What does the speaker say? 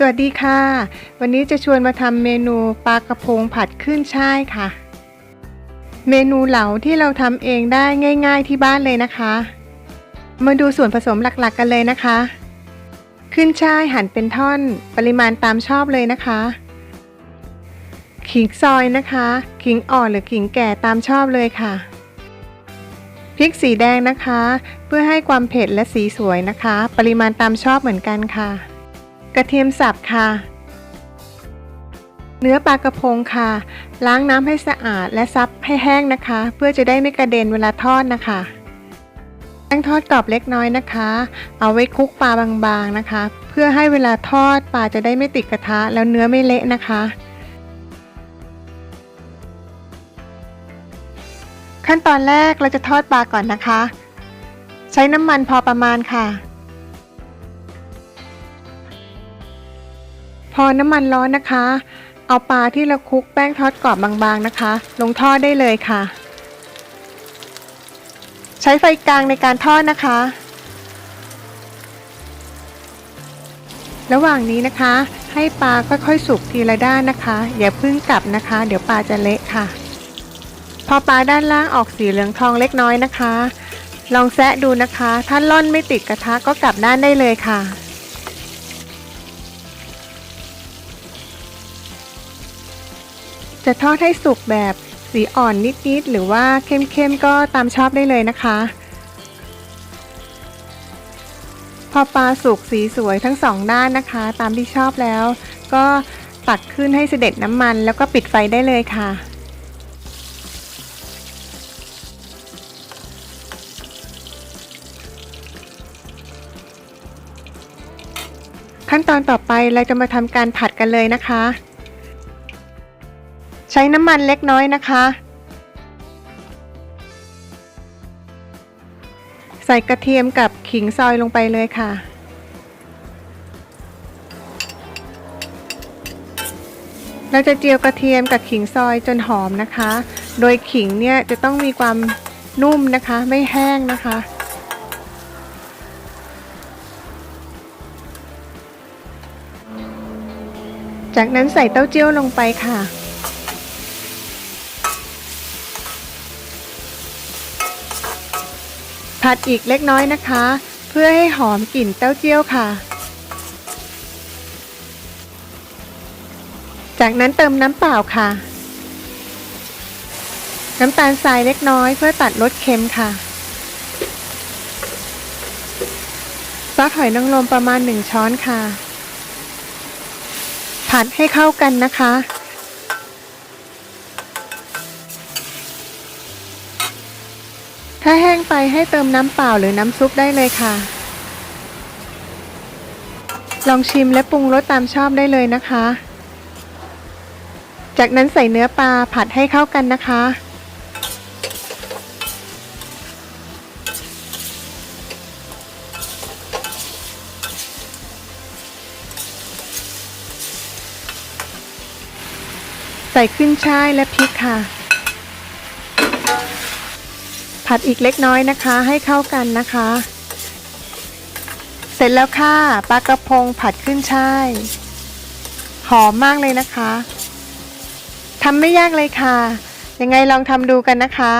สวัสดีค่ะ วันนี้จะชวนมาทำเมนูปลากระพงผัดขึ้นช่ายค่ะ เมนูเหลาที่เราทำเองได้ง่าย ๆที่บ้านเลยนะคะ มาดูส่วนผสมหลักๆกันเลยนะคะ ขึ้นช่ายหั่นเป็นท่อนปริมาณตามชอบเลยนะคะ ขิงซอยนะคะ ขิงอ่อนหรือขิงแก่ตามชอบเลยค่ะ พริกสีแดงนะคะ เพื่อให้ความเผ็ดและสีสวยนะคะ ปริมาณตามชอบเหมือนกันค่ะ กระเทียมสับค่ะ เนื้อปลากระพงค่ะ ล้างน้ำให้สะอาดและซับให้แห้งนะคะ เพื่อจะได้ไม่กระเด็นเวลาทอดนะคะแป้งทอดกรอบเล็กน้อยนะคะ เอาไว้คลุกปลาบางๆนะคะ เพื่อให้เวลาทอดปลาจะได้ไม่ติดกระทะแล้วเนื้อไม่เละนะคะ ขั้นตอนแรกเราจะทอดปลาก่อนนะคะ ใช้น้ำมันพอประมาณค่ะ อน้ำมันร้อนนะคะ เอาปลาที่เราคลุกแป้งทอดกรอบบางๆนะคะ ลงทอดได้เลยค่ะ ใช้ไฟกลางในการทอดนะคะ ระหว่างนี้นะคะ ให้ปลาค่อยๆ สุกทีละด้านนะคะ อย่าเพึ่งกลับนะคะ เดี๋ยวปลาจะเละค่ะ พอปลาด้านล่างออกสีเหลืองทองเล็กน้อยนะคะ ลองแซะดูนะคะ ถ้าล่อนไม่ติดกระทะก็กลับด้านได้เลยค่ะ จะทอดให้สุกแบบสีอ่อนนิดๆ หรือว่าเข้มๆ ก็ตามชอบได้เลยนะคะ พอปลาสุกสีสวยทั้งสองด้านนะคะ ตามที่ชอบแล้ว ก็ตักขึ้นให้เสด็จน้ำมัน แล้วก็ปิดไฟได้เลยค่ะขั้นตอนต่อไปเราจะมาทำการผัดกันเลยนะคะ ช้น้ำมันเล็กน้อยนะคะ ใส่กระเทียมกับขิงซอยลงไปเลยค่ะ เราจะเจียวกระเทียมกับขิงซอยจนหอมนะคะ โดยขิงเนี่ยจะต้องมีความนุ่มนะคะ ไม่แห้งนะคะจากนั้นใส่เต้าเจี้ยวลงไปค่ะ ผัดอีกเล็กน้อยนะคะ เพื่อให้หอมกลิ่นเต้าเจี้ยวค่ะ จากนั้นเติมน้ำเปล่าค่ะ น้ำตาลทรายเล็กน้อยเพื่อตัดรสเค็มค่ะซอสหอยนางรมประมาณ 1 ช้อนค่ะ ผัดให้เข้ากันนะคะ ถ้าแห้งไป ให้เติมน้ำเปล่าหรือน้ำซุปได้เลยค่ะ ลองชิมและปรุงรสตามชอบได้เลยนะคะ จากนั้นใส่เนื้อปลาผัดให้เข้ากันนะคะ ใส่ขึ้นช่ายและพริกค่ะ ผัดอีกเล็กน้อยนะคะให้เข้ากันนะคะ เสร็จแล้วค่ะปลากระพงผัดขึ้นช่ายหอมมากเลยนะคะทำไม่ยากเลยค่ะ ยังไงลองทำดูกันนะคะ